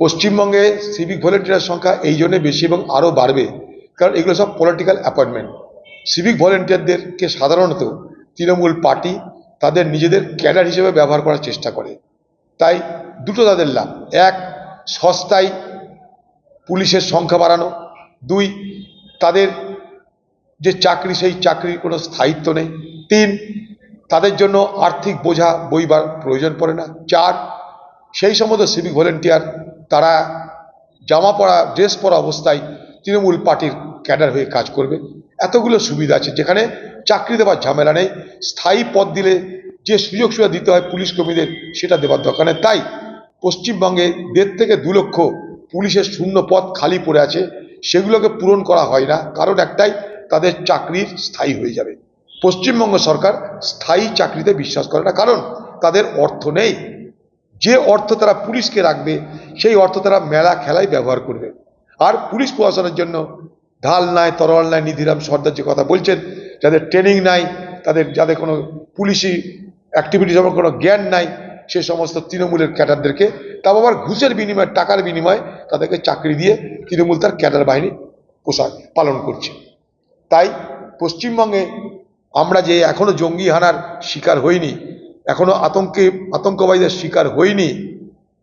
পশ্চিমবঙ্গে civic volunteer সংখ্যা এই জন্যে বেশি এবং আরও বাড়বে, কারণ এগুলো সব পলিটিক্যাল অ্যাপয়েন্টমেন্ট সিভিক ভলেন্টিয়ারদেরকে সাধারণত তৃণমূল পার্টি তাদের নিজেদের ক্যাডার হিসেবে ব্যবহার করার চেষ্টা করে। তাই দুটো তাদের লাভ। এক, সস্তায় পুলিশের সংখ্যা বাড়ানো। দুই, তাদের যে চাকরি, সেই চাকরির কোনো স্থায়িত্ব নেই। তিন, তাদের জন্য আর্থিক বোঝা বইবার প্রয়োজন পড়ে না। চার, সেই সমস্ত সিভিক ভলেন্টিয়ার তারা জামা পরা ড্রেস পরা অবস্থায় তৃণমূল পার্টির ক্যাডার হয়ে কাজ করবে। এতগুলো সুবিধা আছে, যেখানে চাকরি দেওয়ার ঝামেলা নেই। স্থায়ী পদ দিলে যে সুযোগ সুবিধা দিতে হয় পুলিশ কর্মীদের, সেটা দেওয়ার দরকার নেই। তাই পশ্চিমবঙ্গে দেড় থেকে দু লক্ষ পুলিশের শূন্য পদ খালি পড়ে আছে। সেগুলোকে পূরণ করা হয় না। কারণ একটাই, তাদের চাকরির স্থায়ী হয়ে যাবে। পশ্চিমবঙ্গ সরকার স্থায়ী চাকরিতে বিশ্বাস করে না। কারণ তাদের অর্থ নেই। যে অর্থ তারা পুলিশকে রাখবে, সেই অর্থ তারা মেলা খেলায় ব্যবহার করবে। আর পুলিশ প্রশাসনের জন্য ঢাল নাই তরল নাই, নিধিরাম সর্দার যে কথা বলছেন, যাদের ট্রেনিং নাই, তাদের যাদের কোনো পুলিশি অ্যাক্টিভিটি যেমন কোনো জ্ঞান নাই, সে সমস্ত তৃণমূলের ক্যাডারদেরকে, তাও আবার ঘুষের বিনিময়ে, টাকার বিনিময়ে তাদেরকে চাকরি দিয়ে তৃণমূল তার ক্যাডার বাহিনী পোশাক পালন করছে। তাই পশ্চিমবঙ্গে আমরা যে এখনও জঙ্গি হানার শিকার হইনি এখনও আতঙ্কে, আতঙ্কবাদীদের শিকার হইনি।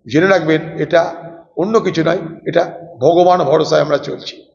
জেনে রাখবেন, এটা অন্য কিছু নয়, এটা ভগবান ভরসায় আমরা চলছি।